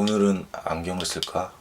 오늘은 안경을 쓸까?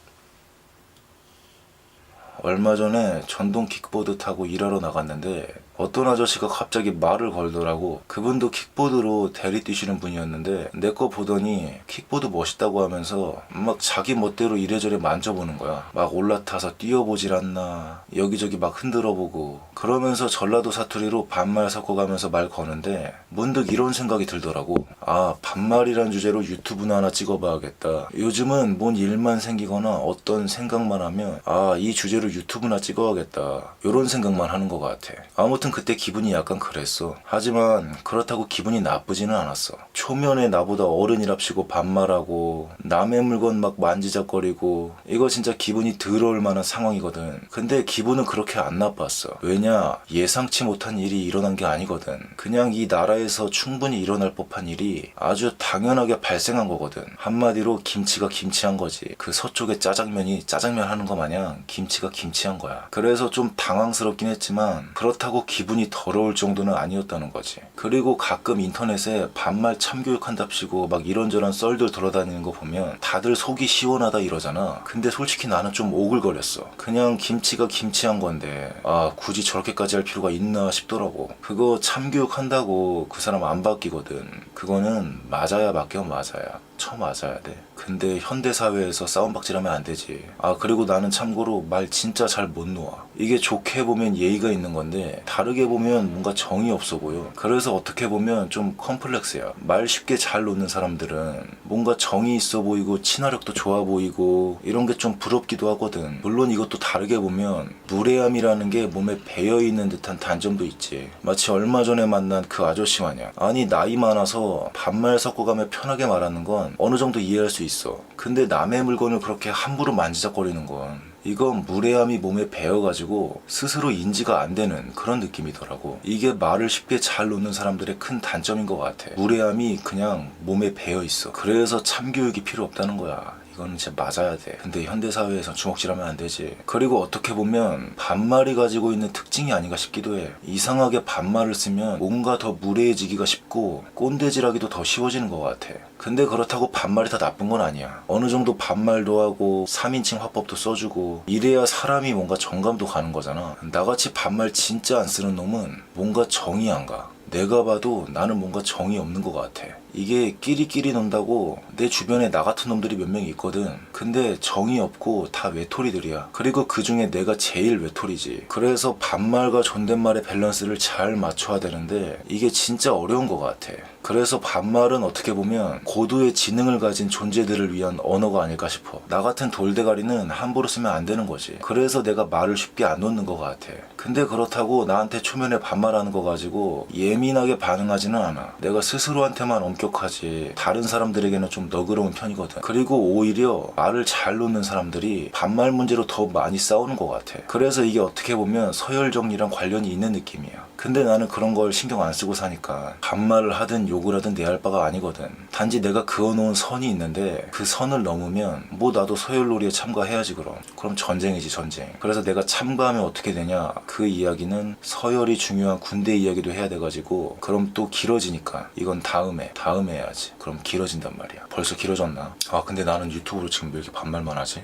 얼마 전에 전동 킥보드 타고 일하러 나갔는데 어떤 아저씨가 갑자기 말을 걸더라고. 그분도 킥보드로 대리 뛰시는 분이었는데 내 거 보더니 킥보드 멋있다고 하면서 막 자기 멋대로 이래저래 만져보는 거야. 막 올라타서 뛰어보질 않나. 여기저기 막 흔들어보고. 그러면서 전라도 사투리로 반말 섞어가면서 말 거는데 문득 이런 생각이 들더라고. 아, 반말이란 주제로 유튜브나 하나 찍어봐야겠다. 요즘은 뭔 일만 생기거나 어떤 생각만 하면 아, 이 주제로 유튜브나 찍어야겠다. 이런 생각만 하는 것 같아. 아무튼 그때 기분이 약간 그랬어. 하지만 그렇다고 기분이 나쁘지는 않았어. 초면에 나보다 어른이랍시고 반말하고 남의 물건 막 만지작거리고 이거 진짜 기분이 더러울 만한 상황이거든. 근데 기분은 그렇게 안 나빴어. 왜냐 예상치 못한 일이 일어난 게 아니거든. 그냥 이 나라에서 충분히 일어날 법한 일이 아주 당연하게 발생한 거거든. 한마디로 김치가 김치한 거지. 그 서쪽의 짜장면이 짜장면 하는 거 마냥 김치가 김치한 거야. 그래서 좀 당황스럽긴 했지만 그렇다고 기 분이 더러울 정도는 아니었다는 거지. 그리고 가끔 인터넷에 반말 참교육한답시고 막 이런저런 썰들 돌아다니는 거 보면 다들 속이 시원하다 이러잖아. 근데 솔직히 나는 좀 오글거렸어. 그냥 김치가 김치한 건데 아 굳이 저렇게까지 할 필요가 있나 싶더라고. 그거 참교육한다고 그 사람 안 바뀌거든. 그거는 맞아야 바뀌어 맞아야. 쳐 맞아야 돼. 근데 현대 사회에서 싸움박질하면 안 되지. 아 그리고 나는 참고로 말 진짜 잘 못 놓아. 이게 좋게 보면 예의가 있는 건데 다르게 보면 뭔가 정이 없어 보여. 그래서 어떻게 보면 좀 컴플렉스야. 말 쉽게 잘 놓는 사람들은 뭔가 정이 있어 보이고 친화력도 좋아 보이고 이런 게 좀 부럽기도 하거든. 물론 이것도 다르게 보면 무례함이라는 게 몸에 배어 있는 듯한 단점도 있지. 마치 얼마 전에 만난 그 아저씨 마냥. 아니 나이 많아서 반말 섞어가며 편하게 말하는 건 어느 정도 이해할 수 있어. 근데 남의 물건을 그렇게 함부로 만지작거리는 건 이건 무례함이 몸에 배어가지고 스스로 인지가 안 되는 그런 느낌이더라고. 이게 말을 쉽게 잘 놓는 사람들의 큰 단점인 것 같아. 무례함이 그냥 몸에 배어 있어. 그래서 참교육이 필요 없다는 거야. 이거는 진짜 맞아야 돼. 근데 현대 사회에서 주먹질하면 안 되지. 그리고 어떻게 보면 반말이 가지고 있는 특징이 아닌가 싶기도 해. 이상하게 반말을 쓰면 뭔가 더 무례해지기가 쉽고 꼰대질하기도 더 쉬워지는 것 같아. 근데 그렇다고 반말이 다 나쁜 건 아니야. 어느 정도 반말도 하고 3인칭 화법도 써주고 이래야 사람이 뭔가 정감도 가는 거잖아. 나같이 반말 진짜 안 쓰는 놈은 뭔가 정이 안 가. 내가 봐도 나는 뭔가 정이 없는 것 같아. 이게 끼리끼리 논다고 내 주변에 나 같은 놈들이 몇 명 있거든. 근데 정이 없고 다 외톨이들이야. 그리고 그 중에 내가 제일 외톨이지. 그래서 반말과 존댓말의 밸런스를 잘 맞춰야 되는데 이게 진짜 어려운 것 같아. 그래서 반말은 어떻게 보면 고도의 지능을 가진 존재들을 위한 언어가 아닐까 싶어. 나 같은 돌대가리는 함부로 쓰면 안 되는 거지. 그래서 내가 말을 쉽게 안 놓는 것 같아. 근데 그렇다고 나한테 초면에 반말하는 거 가지고 예민하게 반응하지는 않아. 내가 스스로한테만 엄격 하지 다른 사람들에게는 좀 너그러운 편이거든. 그리고 오히려 말을 잘 놓는 사람들이 반말 문제로 더 많이 싸우는 것 같아. 그래서 이게 어떻게 보면 서열 정리랑 관련이 있는 느낌이야. 근데 나는 그런 걸 신경 안 쓰고 사니까 반말을 하든 욕을 하든 내 할 바가 아니거든. 단지 내가 그어놓은 선이 있는데 그 선을 넘으면 뭐 나도 서열놀이에 참가해야지 그럼. 그럼 전쟁이지 전쟁. 그래서 내가 참가하면 어떻게 되냐? 그 이야기는 서열이 중요한 군대 이야기도 해야 돼가지고 그럼 또 길어지니까 이건 다음에 다음에 해야지. 그럼 길어진단 말이야. 벌써 길어졌나? 아 근데 나는 유튜브로 지금 왜 이렇게 반말만 하지?